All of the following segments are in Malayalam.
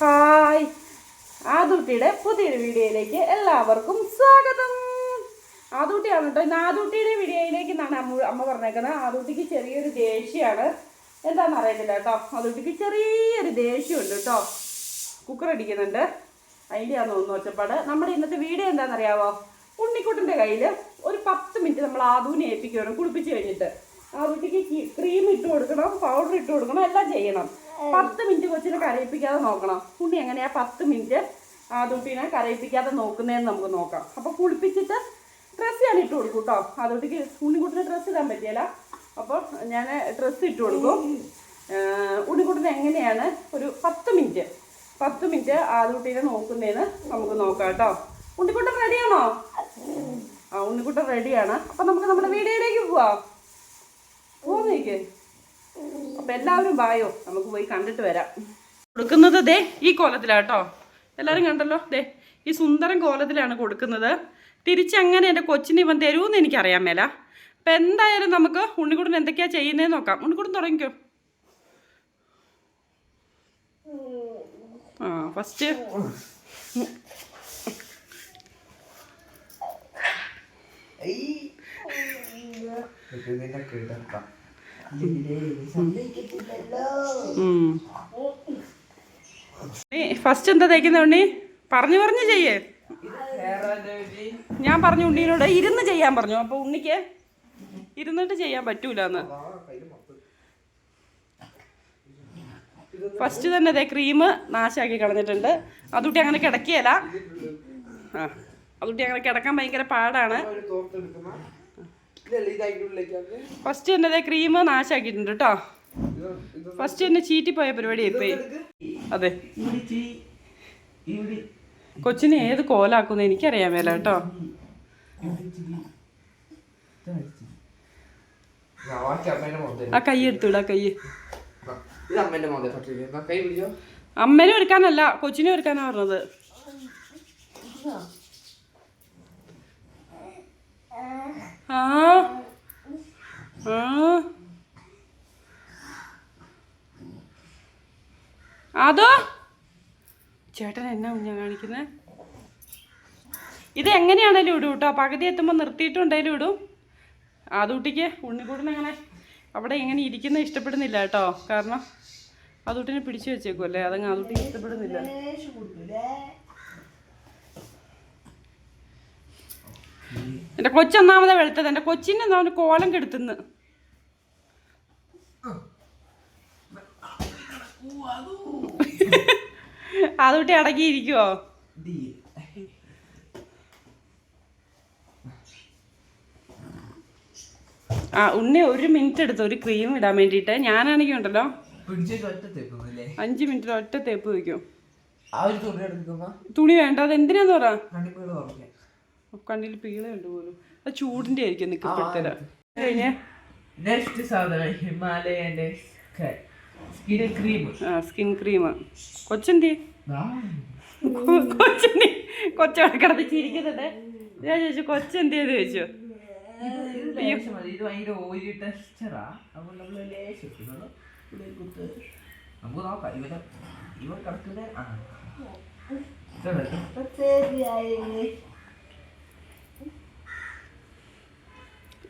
ഹായ്. ആദൂട്ടിയുടെ പുതിയൊരു വീഡിയോയിലേക്ക് എല്ലാവർക്കും സ്വാഗതം. ആദൂട്ടിയാണ് കേട്ടോ. ഇന്ന് ആദൂട്ടിയുടെ വീഡിയോയിലേക്ക് എന്നാണ് അമ്മ അമ്മ പറഞ്ഞേക്കുന്നത്. ആദൂട്ടിക്ക് ചെറിയൊരു ദേഷ്യമാണ്. എന്താണെന്ന് അറിയത്തില്ല കേട്ടോ. ആദൂട്ടിക്ക് ചെറിയൊരു ദേഷ്യമുണ്ട് കേട്ടോ. കുക്കർ അടിക്കുന്നുണ്ട്. അതിന്റെയാന്ന് തോന്നുന്നു ഒച്ചപ്പാട്. നമ്മുടെ ഇന്നത്തെ വീഡിയോ എന്താണെന്നറിയാവോ? ഉണ്ണിക്കുട്ടന്റെ കയ്യിൽ ഒരു പത്ത് മിനിറ്റ് നമ്മൾ ആദൂനെ ഏൽപ്പിക്കുകയാണ്. കുളിപ്പിച്ച് കഴിഞ്ഞിട്ട്. ആദൂട്ടിക്ക് ക്രീം ഇട്ട് കൊടുക്കണം പൗഡർ ഇട്ട് കൊടുക്കണം എല്ലാം ചെയ്യണം. പത്ത് മിനിറ്റ് കൊച്ചിനെ കരയിപ്പിക്കാതെ നോക്കണം. ഉണ്ണി എങ്ങനെയാ പത്ത് മിനിറ്റ് അതുട്ടിനെ കരയിപ്പിക്കാതെ നോക്കുന്നതെന്ന് നമുക്ക് നോക്കാം. അപ്പോൾ കുളിപ്പിച്ചിട്ട് ഡ്രസ്സ് ഞാൻ ഇട്ട് കൊടുക്കും കേട്ടോ അതുട്ടിക്ക് ഉണ്ണിക്കുട്ടിന് ഡ്രസ്സ് ഇടാൻ പറ്റിയല്ല. അപ്പോൾ ഞാൻ ഡ്രസ്സ് ഇട്ട് കൊടുക്കും. ഉണ്ണിക്കുട്ടിന് എങ്ങനെയാണ് ഒരു പത്ത് മിനിറ്റ് പത്ത് മിനിറ്റ് ആദൂട്ടിനെ നോക്കുന്നതിന് നമുക്ക് നോക്കാം കേട്ടോ ഉണ്ണിക്കുട്ടൻ റെഡിയാണോ ആ ഉണ്ണിക്കുട്ടൻ റെഡിയാണ് അപ്പം നമുക്ക് നമ്മുടെ വീഡിയോയിലേക്ക് പോവാം. പോന്നേക്ക്. അപ്പം എല്ലാവരും വായോ നമുക്ക് പോയി കണ്ടിട്ട് വരാം കൊടുക്കുന്നത് ദേ ഈ കോലത്തിലാട്ടോ എല്ലാവരും കണ്ടല്ലോ ദേ ഈ സുന്ദരം കോലത്തിലാണ് കൊടുക്കുന്നത് തിരിച്ചങ്ങനെ എന്റെ കൊച്ചിന് ഇവൻ തരുമെന്ന് എനിക്കറിയാൻ മേല അപ്പം എന്തായാലും നമുക്ക് ഉണ്ണിക്കുടൻ എന്തൊക്കെയാ ചെയ്യുന്നതെന്ന് നോക്കാം ഉണ്ണിക്കുടൻ തുടങ്ങിക്കോ ആ ഫസ്റ്റ് ഫസ്റ്റ് എന്താ തേക്കുന്ന ഉണ്ണി? പറഞ്ഞു പറഞ്ഞു ചെയ്യേ. ഞാൻ പറഞ്ഞു ഉണ്ണീനോട് ഇരുന്ന് ചെയ്യാൻ പറഞ്ഞു. അപ്പൊ ഉണ്ണിക്ക് ഇരുന്നിട്ട് ചെയ്യാൻ പറ്റൂലെന്ന്. ഫസ്റ്റ് തന്നെ അതെ ക്രീം നാശാക്കി കളഞ്ഞിട്ടുണ്ട്. അതുട്ടി അങ്ങനെ കിടക്കിയല്ല ആ അതുട്ടി അങ്ങനെ കിടക്കാൻ ഭയങ്കര പാടാണ്. ഫസ്റ്റ് തന്നെ ദേ ക്രീം നാശാക്കിയിട്ടുണ്ട് കേട്ടോ ഫസ്റ്റ് തന്നെ ചീറ്റി പോയ പരിപാടിയായി പോയി അതെ. കൊച്ചിനെ ഏത് കോലാക്കുന്നു എനിക്കറിയാൻ മേല കേട്ടോ ആ കൈ എടുത്തുവിട കൈ. അമ്മേനെ കൈ ഒരുക്കാനല്ല കൊച്ചിനെ ഒരുക്കാനാ പറഞ്ഞത്. അതോ? ചേട്ടൻ എന്നാ കുഞ്ഞാ കാണിക്കുന്നത് ഇത് എങ്ങനെയാണേലും ഇടും കേട്ടോ പകുതി എത്തുമ്പോൾ നിർത്തിയിട്ടുണ്ടെങ്കിലും ഇടും. ആദൂട്ടിക്ക് ഉണ്ണിക്കൂട്ടിന് അങ്ങനെ അവിടെ ഇങ്ങനെ ഇരിക്കുന്ന ഇഷ്ടപ്പെടുന്നില്ല കേട്ടോ. കാരണം ആദൂട്ടിനെ പിടിച്ചു വെച്ചേക്കുമല്ലേ അതങ്ങ് ആദൂട്ടിക്ക് ഇഷ്ടപ്പെടുന്നില്ല. എന്റെ കൊച്ചൊന്നാമതെ വെളുത്തത്. എന്റെ കൊച്ചിന്റെ ഒന്നാമത് കോലം കെടുത്തുന്നു. അതുകൂട്ടി അടങ്ങിയിരിക്കുവോ? ആ ഉണ്ണി ഒരു മിനിറ്റ് എടുത്തു. ഒരു ക്രീം ഇടാൻ വേണ്ടിയിട്ട്. ഞാനാണെങ്കിൽ ഉണ്ടല്ലോ. അഞ്ചു മിനിറ്റ് ഒറ്റ തേപ്പ് വയ്ക്കും. തുണി വേണ്ട. അത് എന്തിനാന്ന് പറ കണ്ണിൽ പീളുണ്ട് പോലും. അത് ചൂടിന്റെ ആയിരിക്കും നിൽക്കപ്പെടുത്തല കഴിഞ്ഞേ നെക്സ്റ്റ് സാധനം ഹിമാലയന്റെ സ്കിൻ ക്രീം ആ സ്കിൻ ക്രീം കൊച്ചവിടെ കിടന്ന് ചിരിക്കുന്നുണ്ട് ഞാൻ ചോദിച്ചു കൊച്ചെന്തിയെന്ന് ചോദിച്ചു. ഇത് ഭയങ്കര ഓയിലി ടെക്സ്ചറാ അപ്പോൾ നമ്മൾ ലേശം കുത്ത് നമുക്ക് നോക്കാം. ഇവരെ ഇവർ കിടക്കുന്ന ആ.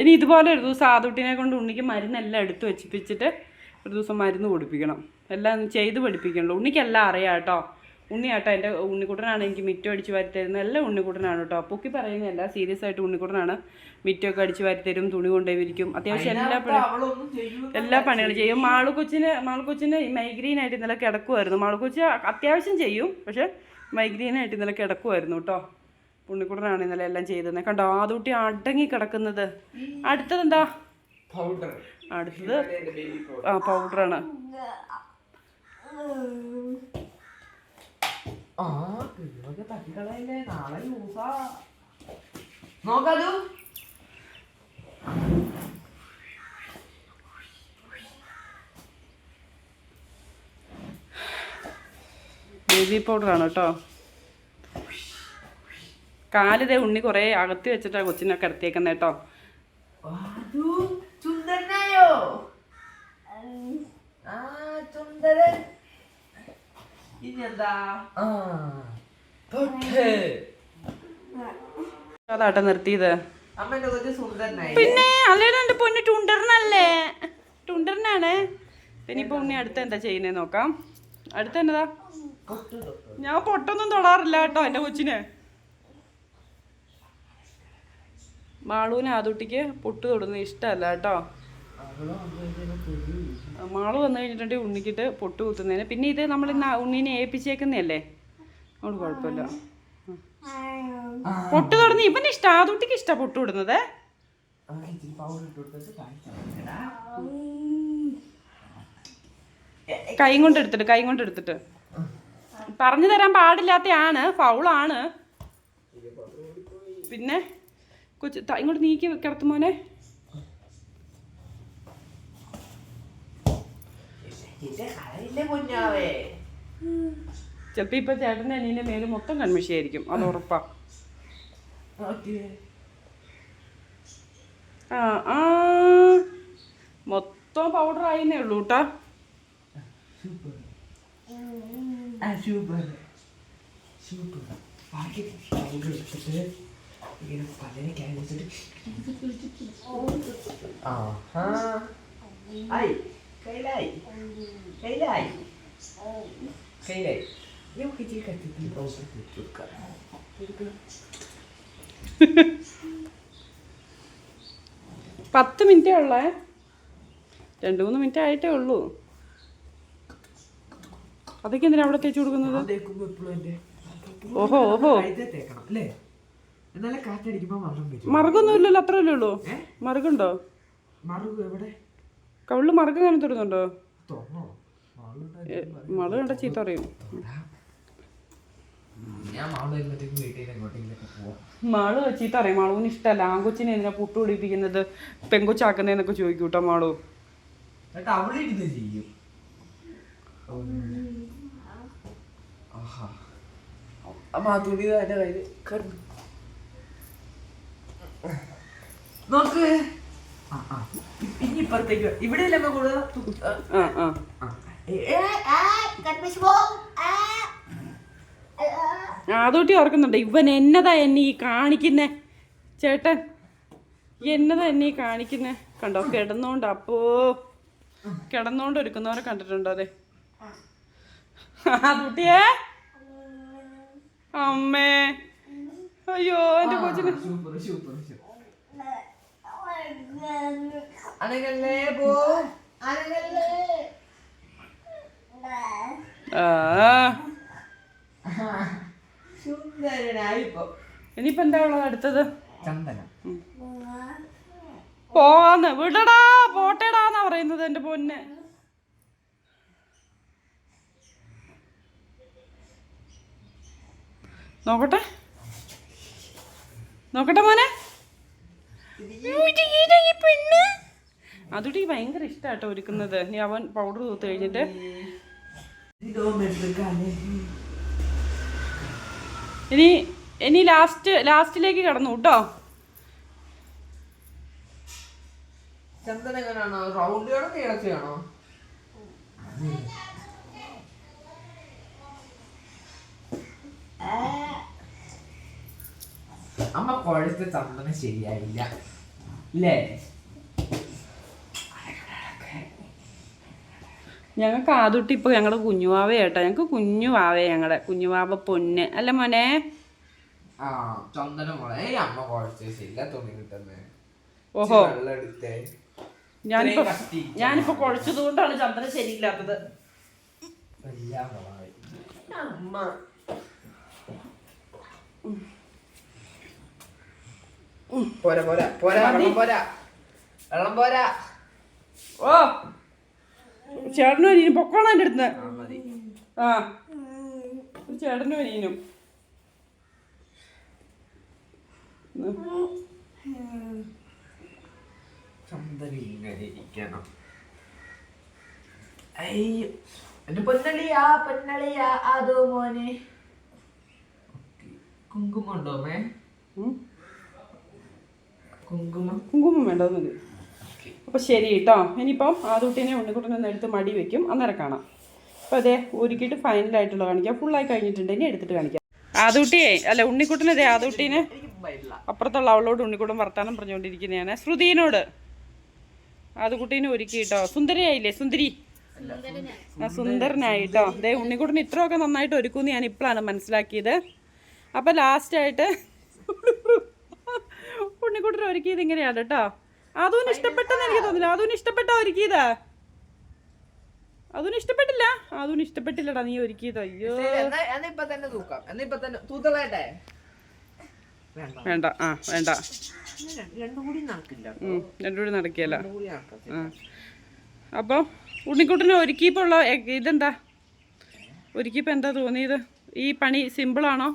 ഇനി ഇതുപോലെ ഒരു ദിവസം ആദുട്ടിനെ കൊണ്ട് ഉണ്ണിക്ക് മരുന്നെല്ലാം എടുത്തു വെച്ചിപ്പിച്ചിട്ട് ഒരു ദിവസം മരുന്ന് കൊടുപ്പിക്കണം. എല്ലാം ചെയ്ത് പഠിപ്പിക്കണല്ലോ ഉണ്ണിക്കെല്ലാം അറിയാം കേട്ടോ. ഉണ്ണിയാട്ടോ എന്റെ ഉണ്ണിക്കുട്ടനാണ് എനിക്ക് മിറ്റം അടിച്ച് വാരി തരുന്നത്. എല്ലാം ഉണ്ണിക്കുട്ടനാണ് കേട്ടോ. പൊക്കി പറയുന്നതല്ല സീരിയസ് ആയിട്ട് ഉണ്ണിക്കുട്ടനാണ് മിറ്റമൊക്കെ അടിച്ച് വാരി തരും തുണി കൊണ്ടുപോയി വിരിക്കും അത്യാവശ്യം എല്ലാ പണി എല്ലാ പണികളും ചെയ്യും. മാളുകൊച്ചിന് മാളുകൊച്ചിന് മൈഗ്രീൻ മൈഗ്രെയിൻ ആയിട്ട് ഇന്നലെ കിടക്കുമായിരുന്നു മാളുകൊച്ചി അത്യാവശ്യം ചെയ്യും പക്ഷെ മൈഗ്രെയിൻ ആയിട്ട് ഇന്നലെ കിടക്കുമായിരുന്നു കേട്ടോ. ഉണ്ണിക്കുട്ടനാണ് ഇന്നലെ എല്ലാം ചെയ്തത് കണ്ടോ ആദൂട്ടി അടങ്ങി കിടക്കുന്നത്. അടുത്തത് എന്താ അടുത്തത്. ആ പൗഡറാണ് ആ ഇതൊക്കെ തട്ടിക്കളയല്ലേ? നാളെ യൂസാ നോക്കാലോ ബേബി പൗഡറാണ് കേട്ടോ. കാലിതേ ഉണ്ണി കുറേ അകത്തി വെച്ചിട്ടാ കൊച്ചിനെ കിടത്തിയേക്കുന്നത് കേട്ടോ. അതാട്ടെ നിർത്തിയത്. പിന്നെ അല്ലേടെ എന്റെ പൊന്ന് ടുണ്ടറിനല്ലേ? ടുണ്ടറിനാണ്. പിന്നെ ഇപ്പൊ ഉണ്ണി അടുത്ത എന്താ ചെയ്യുന്നേ നോക്കാം. അടുത്ത എന്നതാ? ഞാൻ പൊട്ടൊന്നും തൊടാറില്ല കേട്ടോ എന്റെ കൊച്ചിന്. മാളൂന് ആദുട്ടിക്ക് പൊട്ട് തൊടുന്നത് ഇഷ്ടമല്ല കേട്ടോ. മാൾ വന്നു കഴിഞ്ഞിട്ടുണ്ടെങ്കിൽ ഉണ്ണിക്കിട്ട് പൊട്ട് കുത്തുന്നതിന് പിന്നെ ഇത് നമ്മൾ ഇന്ന് ഉണ്ണീനെ ഏൽപ്പിച്ചേക്കുന്നതല്ലേ? അതുകൊണ്ട് കുഴപ്പമില്ല. പൊട്ട് തൊടുന്ന ഇവന് ഇഷ്ടം. ആദുട്ടിക്ക് ഇഷ്ടം പൊട്ട് വിടുന്നത് കൈ കൊണ്ട് എടുത്തിട്ട് കൈ കൊണ്ട് എടുത്തിട്ട്. പറഞ്ഞു തരാൻ പാടില്ലാത്തയാണ് ഫൗളാണ്. പിന്നെ? കൊച്ചു ഇങ്ങോട്ട് നീക്കി കിടത്തുമോനെ മോനെ ചിലപ്പോ ഇപ്പൊ ചേട്ടന്റെ അനിയന്റെ മേൽ മൊത്തം കൺമിഷിയായിരിക്കും അത് ഉറപ്പാ ആ ആ മൊത്തം പൗഡർ ആയിന്നേ ഉള്ളൂ കേട്ടാ സൂപ്പർ സൂപ്പർ ഇങ്ങനെ പലരെ കാണിച്ചിട്ട് ആ. ആ. ആയി. കയ്യിലായി. കയ്യിലായി. കയ്യിലായി. നമുക്ക് ഇച്ചിരി കത്തിത്തിൽ പൗഡർ കൊടുക്കാം പത്ത് മിനിറ്റേ ഉള്ളേ? രണ്ട് മൂന്ന് മിനിറ്റ് ആയിട്ടേ ഉള്ളൂ. അതൊക്കെ എന്തിനാ അവിടെ തേച്ച് കൊടുക്കുന്നത്? ഓഹോ ഓഹോ. കഴുത്തേ തേക്കണം അല്ലേ? എന്നാലേ കാറ്റടിക്കുമ്പോ മറന്നു വരും മറുകൊന്നും ഇല്ലല്ലോ അത്രയല്ലേ ഉള്ളൂ. മറുകുണ്ടോ? മറു എവിടെ? കവിളിൽ മറുക കാണാൻ തരുന്നുണ്ടോ മറു കണ്ട ചീത്ത പറയും. മാളു മാൾ മാൾ ചീത്ത അറിയാം മാളുവിന് ഇഷ്ടമല്ല ആങ്കൊച്ചിനെ എന്തിനാ പുട്ട് പിടിപ്പിക്കുന്നത്? പെങ്കൊച്ചാക്കുന്നതെന്നൊക്കെ ചോദിക്കും കേട്ടോ മാളു ആ തുണി എന്റെ കിടന്നു നോക്ക്. ആ ആ. ഇനി ഇപ്പുറത്തേക്ക് ഇവിടെ അല്ലേ കൂടുതൽ? ആ. ആ അതോട്ടി ഓർക്കുന്നുണ്ട്. ഇവൻ എന്നതാ എന്നെ ഈ കാണിക്കുന്നേ? ചേട്ടൻ എന്നതാ എന്നെ ഈ കാണിക്കുന്നേ? കണ്ടോ കിടന്നോണ്ട് അപ്പോ കിടന്നോണ്ട് ഒരുക്കുന്നവരെ കണ്ടിട്ടുണ്ടോ അതെ? ആ കുട്ടിയെ. അമ്മേ. അയ്യോ എന്റെ കൊച്ചിന്. Super super. അനങ്ങല്ലേ പോ? അനങ്ങല്ലേ? ഇനിയിപ്പോ എന്താ ഉള്ളത് അടുത്തത്? ചന്ദനം. പോവാന്ന് വിടടാ. പോട്ടേടാന്നാ പറയുന്നത് എന്റെ പൊന്നെ. നോക്കട്ടെ. നോക്കട്ടെ മോനെ. അതുകൂടി ഭയങ്കര ഇഷ്ടമാട്ടോ ഒരുക്കുന്നത്. നീ അവൻ പൗഡർ തൂത്ത് കഴിഞ്ഞിട്ട്. ഇനി ഇനി ലാസ്റ്റ് ലാസ്റ്റിലേക്ക് കടന്നു കേട്ടോ. അമ്മ കുഴച്ച ചന്ദനം ശരിയായില്ല. അല്ലേ ഞങ്ങൾക്ക് ആദ്യട്ട് ഇപ്പോൾ ഞങ്ങളുടെ കുഞ്ഞുവാവ കേട്ടോ. ഞങ്ങൾക്ക് കുഞ്ഞുവാവ ഞങ്ങളുടെ കുഞ്ഞുവാവ പൊന്ന്. അല്ല മോനെ? ഓഹോ. ഞാനിപ്പോ. ഞാനിപ്പോ കുഴച്ചത് കൊണ്ടാണ് ചന്ദ്രൻ ശരിയില്ലാത്തത് പോരാ പോരാ പോരാ പോരാ. വെള്ളം പോരാ. ഓ. ചേട്ടനും അനിയനും പൊക്കോളാം എന്റെ അടുത്ത്. ആ ചേട്ടനും അനിയനും. കുങ്കുമം കുങ്കുമം. കുങ്കുമം വേണ്ട അത് മതി അപ്പൊ ശരി കേട്ടോ ഇനിയിപ്പം ആ കുട്ടീനെ ഉണ്ണിക്കുട്ടനെ ഒന്ന് എടുത്ത് മടി വെക്കും. അന്നേരം കാണാം. അപ്പോൾ അതെ ഒരുക്കിയിട്ട് ഫൈനലായിട്ടുള്ള കാണിക്കാം. ഫുള്ളായി കഴിഞ്ഞിട്ടുണ്ട്. ഇനി എടുത്തിട്ട് കാണിക്കാം. ആദൂട്ടിയെ അല്ല ഉണ്ണിക്കുട്ടനതെ ആദൂട്ടീനെ. എനിക്ക് പറ്റില്ല അപ്പുറത്തുള്ള അവളോട് ഉണ്ണിക്കുട്ടൻ വർത്താനം പറഞ്ഞുകൊണ്ടിരിക്കുന്നതാണ്. ശ്രുതിനോട്. ആദുകുട്ടീനെ ഒരുക്കി കേട്ടോ സുന്ദരിയായില്ലേ സുന്ദരി? ആ സുന്ദരനായിട്ടോ. അതെ ഉണ്ണിക്കുട്ടൻ ഇത്രയൊക്കെ നന്നായിട്ട് ഒരുക്കുമെന്ന് ഞാൻ ഇപ്പോഴാണ് മനസ്സിലാക്കിയത്. അപ്പം ലാസ്റ്റായിട്ട് ഉണ്ണിക്കുട്ടൻ ഒരുക്കിയത് ഇങ്ങനെയാണ് കേട്ടോ അതുവിന് ഇഷ്ടപ്പെട്ടെന്ന് എനിക്ക് തോന്നില്ല അതും ഇഷ്ടപ്പെട്ടോ ഒരുക്കിയത് അതും ഇഷ്ടപ്പെട്ടില്ല. അതും ഇഷ്ടപ്പെട്ടില്ലടാ നീ ഒരുക്കിയത്. അയ്യോ. വേണ്ട. ആ വേണ്ട. രണ്ടുകൂടി നടക്കിയല്ല ഒരുക്കിയപ്പോ അപ്പോൾ ഉണ്ണിക്കുട്ടനെ ഒരുക്കിയപ്പോൾ ഉള്ള ഇതെന്താ? ഒരുക്കിയപ്പോൾ എന്താ തോന്നിയത്? ഈ പണി സിമ്പിളാണോ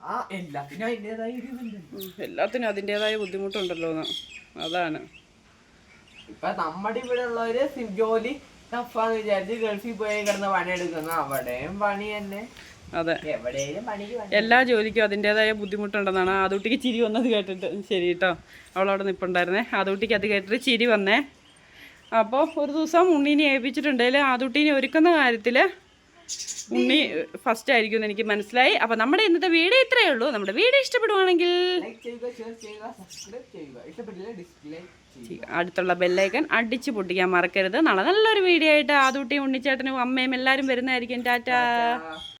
ആ എല്ലാത്തിനും അതിന്റെതായ എല്ലാത്തിനും ബുദ്ധിമുട്ടുണ്ടല്ലോ അതാണ്. ഇപ്പൊ നമ്മുടെ ഇവിടെ ഉള്ളവര് ജോലി ടഫാന്ന് വിചാരിച്ച് ഗൾഫിൽ പോയി കിടന്ന് പണിയെടുക്കുന്നു. അവിടെയും പണി തന്നെ. അതെ. എല്ലാ ജോലിക്കും അതിന്റെതായ ബുദ്ധിമുട്ടുണ്ടെന്നാണ് ആദൂട്ടിക്ക് ചിരി വന്നത് കേട്ടിട്ട്. ശരി കേട്ടോ അവളവിടെ നിൽപ്പുണ്ടായിരുന്നേ ആദൂട്ടിക്ക് അത് കേട്ടിട്ട് ചിരി വന്നേ. അപ്പോൾ ഒരു ദിവസം ഉണ്ണീനെ ഏൽപ്പിച്ചിട്ടുണ്ടെങ്കിൽ ആദൂട്ടീനെ ഒരുക്കുന്ന കാര്യത്തിൽ ഉണ്ണി ഫസ്റ്റ് ആയിരിക്കും എനിക്ക് മനസ്സിലായി. അപ്പോൾ നമ്മുടെ ഇന്നത്തെ വീഡിയോ ഇത്രയേ ഉള്ളൂ. നമ്മുടെ വീഡിയോ ഇഷ്ടപ്പെടുവാണെങ്കിൽ അടുത്തുള്ള ബെല്ലൈക്കൻ അടിച്ച് പൊട്ടിക്കാൻ മറക്കരുത്. നാളെ നല്ലൊരു വീഡിയോ ആയിട്ട് ആദൂട്ടിയും ഉണ്ണിച്ചേട്ടനും അമ്മയും എല്ലാവരും വരുന്നതായിരിക്കും. ടാറ്റാ.